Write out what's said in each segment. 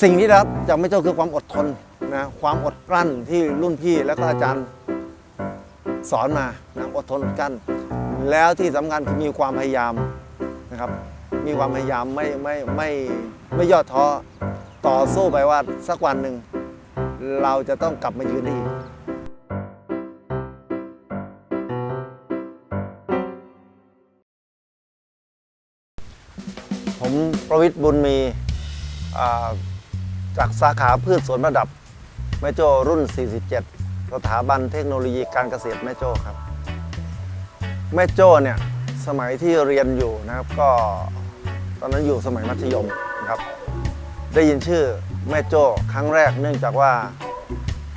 สิ่งที่ได้รับจากแม่โจ้คือความอดทนนะความอดกลั้นที่รุ่นพี่แล้วก็อาจารย์สอนมานะอดทนอดกลั้น แล้วที่สำคัญคือมีความพยายามนะครับ มีความพยายามไม่ไม่ไม่ไม่ย่อท้อต่อสู้ไปว่าสักวันหนึ่งเราจะต้องกลับมายืนได้อีกผมประวิทย์บุญมีอ่า จากสาขาพืชสวนประดับแม่โจ้รุ่น 47 สถาบันเทคโนโลยีการเกษตรแม่โจ้ครับ แม่โจ้เนี่ยสมัยที่เรียนอยู่นะครับก็ตอนนั้นอยู่สมัยมัธยมนะครับ ได้ยินชื่อแม่โจ้ครั้งแรกเนื่องจากว่า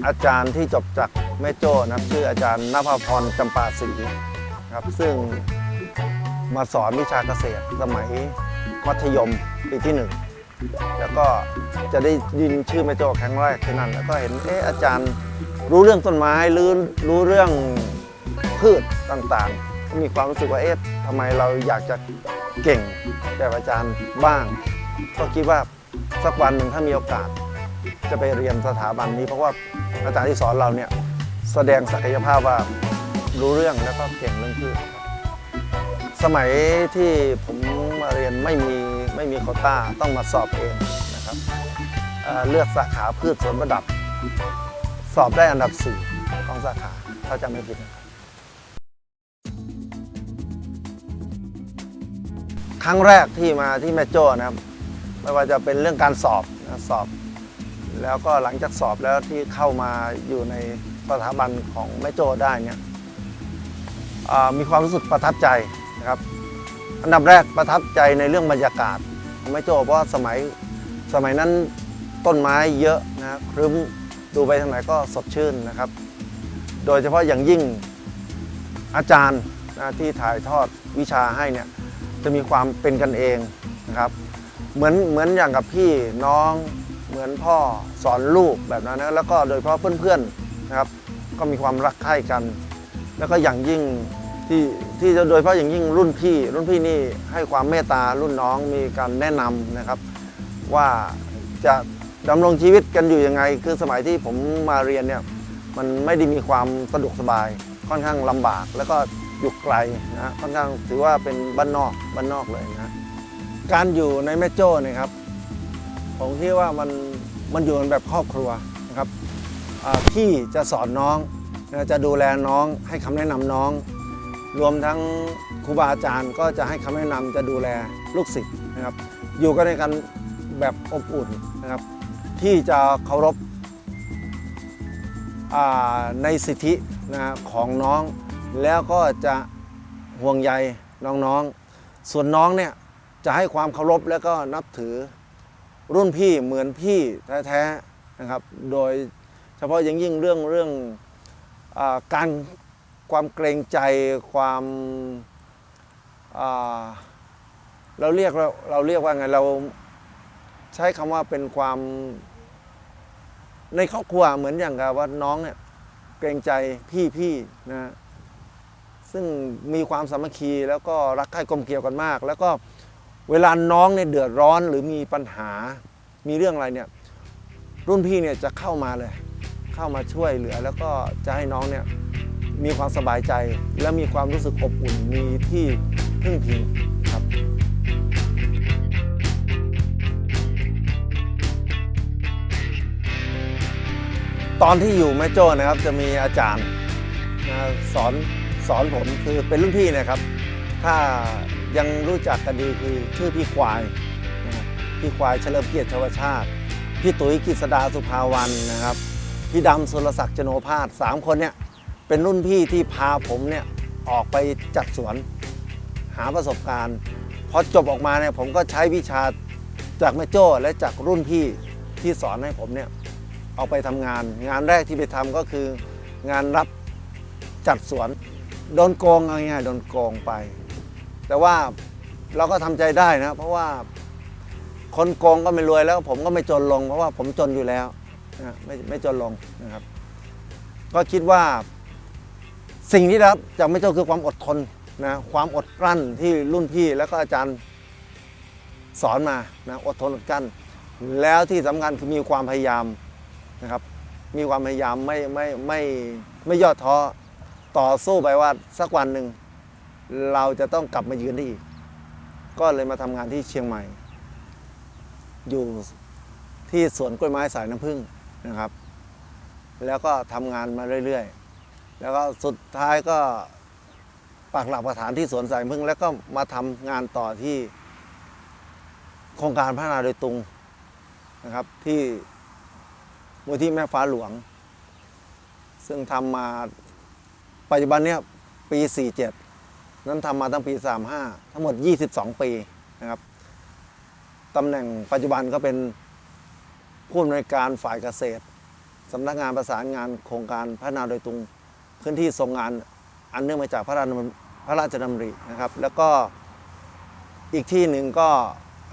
อาจารย์ที่จบจากแม่โจ้นะครับชื่ออาจารย์นภพรจำปาศรีครับซึ่งมาสอนวิชาเกษตรสมัยมัธยมปีที่หนึ่ง แล้วก็จะได้ยินชื่อแม่โจ้ครั้งแรกที่นั่นแล้วก็เห็นเอออาจารย์รู้เรื่องต้นไม้หรือรู้เรื่องพืชต่างๆ ก็มีความรู้สึกว่าเอ๊ะทำไมเราอยากจะเก่งแบบอาจารย์บ้าง ก็คิดว่าสักวันหนึ่งถ้ามีโอกาส จะไปเรียนสถาบันนี้เพราะว่าอาจารย์ที่สอนเราเนี่ยแสดงศักยภาพว่ารู้เรื่องแล้วก็เก่งเรื่องพืชสมัยที่ผมมาเรียนไม่มี ไม่มีโคต้าต้องมาสอบเองนะครับเเลือกสาขาพืชสวนประดับ สอบได้อันดับสี่ของสาขาถ้าจำไม่ผิดนะครับครั้งแรกที่มาที่แม่โจ้นะครับไม่ว่าจะเป็นเรื่องการสอบนะสอบ แล้วก็หลังจากสอบแล้วที่เข้ามาอยู่ในสถาบันของแม่โจ้ได้เนี่ยมีความรู้สึกประทับใจนะครับ อันดับแรกประทับใจในเรื่องบรรยากาศของแม่โจ้เพราะสมัยสมัยนั้นต้นไม้เยอะนะครึ้มดูไปทางไหนก็สดชื่นนะครับ โดยเฉพาะอย่างยิ่งอาจารย์นะที่ถ่ายทอดวิชาให้เนี่ยจะมีความเป็นกันเองนะครับ เหมือนเหมือนอย่างกับพี่น้องเหมือนพ่อสอนลูกแบบนั้นนะแล้วก็โดยเฉพาะเพื่อนๆนะครับ ก็มีความรักใคร่กัน แล้วก็อย่างยิ่ง ที่ที่โดยเฉพาะอย่างยิ่งรุ่นพี่รุ่นพี่นี่ให้ความเมตตารุ่นน้องมีการแนะนำนะครับ ว่าจะดำรงชีวิตกันอยู่ยังไง คือสมัยที่ผมมาเรียนเนี่ยมันไม่ได้มีความสะดวกสบาย ค่อนข้างลำบาก แล้วก็อยู่ไกลนะค่อนข้างถือว่าเป็นบ้านนอกบ้านนอกเลยนะการอยู่ในแม่โจ้เนี่ยครับผมคิดว่ามันมันอยู่ันแบบครอบครัวนะครับพี่จะสอนน้องจะดูแลน้องให้คำแนะนำน้อง รวมทั้งครูบาอาจารย์ก็จะให้คำแนะนำจะดูแลลูกศิษย์นะครับ อยู่กันในกันแบบอบอุ่นนะครับ ที่จะเคารพในสิทธินะของน้อง แล้วก็จะห่วงใยน้องๆ ส่วนน้องเนี่ยจะให้ความเคารพแล้วก็นับถือรุ่นพี่เหมือนพี่แท้ๆนะครับ โดยเฉพาะอย่างยิ่งเรื่องเรื่องอการ ความเกรงใจความาเราเรียกเราเราเรียกว่าไงเราใช้คำว่าเป็นความในครอบครัวเหมือนอย่างกับว่าน้องเนี่ยเกรงใจพี่พี่นะซึ่งมีความสามัคคีแล้วก็รักใคร่กลมเกลียวกันมาก แล้วก็เวลาน้องเนี่ยเดือดร้อนหรือมีปัญหามีเรื่องอะไรเนี่ยรุ่นพี่เนี่ยจะเข้ามาเลย เข้ามาช่วยเหลือ แล้วก็จะให้น้องเนี่ย มีความสบายใจ และมีความรู้สึกอบอุ่นมีที่พึ่งพิงครับตอนที่อยู่แม่โจ้นะครับจะมีอาจารย์นะสอนสอนผมคือเป็นรุ่นพี่นะครับ ถ้ายังรู้จักกันดีคือชื่อพี่ควายนะพี่ควายเฉลิมเกียรติชวชาติ พี่ตุ๋ยกฤษดาสุภาวันนะครับ พี่ดำสุรศักดิ์จโนภาสสามคนเนี่ย เป็นรุ่นพี่ที่พาผมเนี่ยออกไปจัดสวนหาประสบการณ์พอจบออกมาเนี่ยผมก็ใช้วิชาจากแม่โจ้และจากรุ่นพี่ที่สอนให้ผมเนี่ยเอาไปทำงาน งานแรกที่ไปทำก็คืองานรับจัดสวนโดนโกงเอาง่ายๆโดนโกงไป แต่ว่าเราก็ทำใจได้นะ เพราะว่าคนโกงก็ไม่รวยแล้ว ผมก็ไม่จนลง เพราะว่าผมจนอยู่แล้วนะไม่ไม่จนลงนะครับ ก็คิดว่า สิ่งที่ได้รับจากไม่เจ้าคือความอดทนนะความอดกลั้นที่รุ่นพี่แล้วก็อาจารย์สอนมานะอดทนอดกลั้น แล้วที่สำคัญคือมีความพยายามนะครับ มีความพยายามไม่ไม่ไม่ไม่ย่อท้อต่อสู้ไปว่าสักวันหนึ่งเราจะต้องกลับมายืนได้อีก ก็เลยมาทำงานที่เชียงใหม่ อยู่ที่สวนกล้วยไม้สายน้ำผึ้งนะครับ แล้วก็ทำงานมาเรื่อยๆ แล้วก็สุดท้ายก็ปักหลักปักฐานที่สวนสายน้ำผึ้งแล้วก็มาทำงานต่อที่โครงการพัฒนาโดยตรงนะครับ ที่มูลที่แม่ฟ้าหลวง ซึ่งทำมาปัจจุบันเนี้ยปี 47 นั้นทำมาตั้งปี 35 ทั้งหมด 22 ปีนะครับตำแหน่งปัจจุบันก็เป็นผู้อำนวยการฝ่ายเกษตรสำนักงานประสานงานโครงการพัฒนาโดยตรง พื้นที่ทรงงานอันเนื่องมาจากพระราชดำพระราชดำรินะครับ แล้วก็อีกที่หนึ่งก็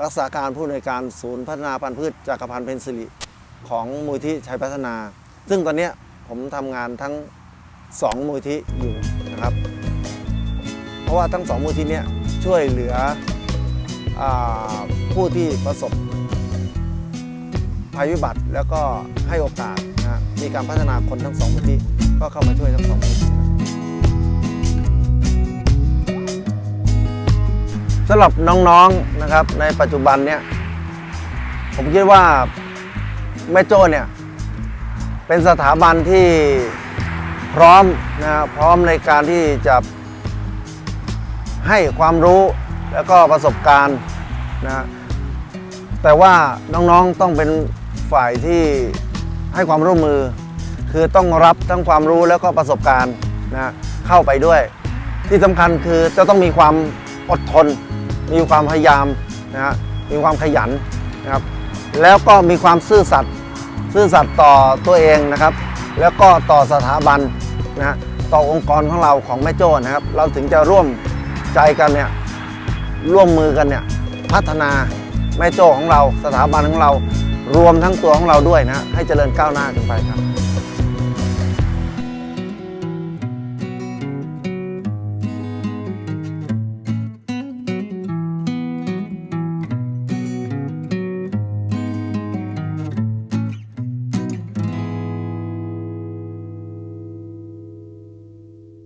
รักษาการผู้อำนวยการศูนย์พัฒนาพันธุ์พืชจักรพันธ์เพนซิลิของมูลที่ชัยพัฒนา ซึ่งตอนนี้ผมทำงานทั้งสองมูลที่อยู่นะครับ เพราะว่าทั้งสองมูลที่เนี้ยช่วยเหลืออผู้ที่ประสบภัยพิบัติแล้วก็ให้โอกาสนะฮะมีการพัฒนาคนทั้งสองมูลที่ ก็เข้ามาช่วยทั้งสองที่ครับสำหรับน้องๆนะครับในปัจจุบันเนี่ยผมคิดว่าแม่โจ้เนี่ยเป็นสถาบันที่พร้อมนะพร้อมในการที่จะให้ความรู้แล้วก็ประสบการณ์นะฮะแต่ว่าน้องๆต้องเป็นฝ่ายที่ให้ความร่วมมือ คือต้องรับทั้งความรู้แล้วก็ประสบการณ์นะเข้าไปด้วย ที่สำคัญคือจะต้องมีความอดทน มีความพยายามนะฮะมีความขยันนะครับแล้วก็มีความซื่อสัตย์ซื่อสัตย์ต่อตัวเองนะครับ แล้วก็ต่อสถาบันนะฮะต่อองค์กรของเราของแม่โจ้นะครับ เราถึงจะร่วมใจกันเนี่ยร่วมมือกันเนี่ยพัฒนาแม่โจ้ของเราสถาบันของเรา รวมทั้งตัวของเราด้วยนะให้เจริญก้าวหน้าขึ้นไปครับ